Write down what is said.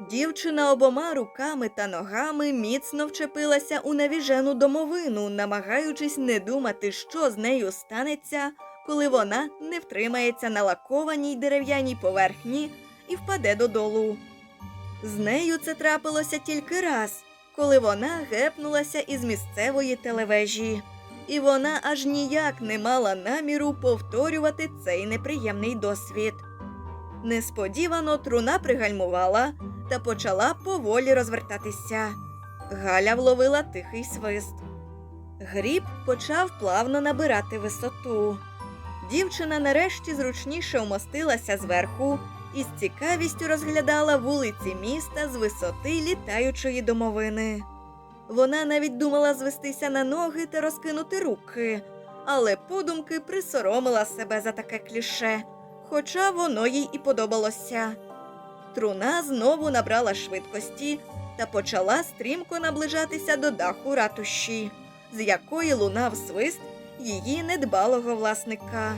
Дівчина обома руками та ногами міцно вчепилася у навіжену домовину, намагаючись не думати, що з нею станеться, коли вона не втримається на лакованій дерев'яній поверхні і впаде додолу. З нею це трапилося тільки раз, коли вона гепнулася із місцевої телевежі. І вона аж ніяк не мала наміру повторювати цей неприємний досвід. Несподівано труна пригальмувала та почала поволі розвертатися. Галя вловила тихий свист. Гріб почав плавно набирати висоту. Дівчина нарешті зручніше вмостилася зверху і з цікавістю розглядала вулиці міста з висоти літаючої домовини. Вона навіть думала звестися на ноги та розкинути руки, але подумки присоромила себе за таке кліше, хоча воно їй і подобалося. Труна знову набрала швидкості та почала стрімко наближатися до даху ратуші, з якої лунав свист її недбалого власника.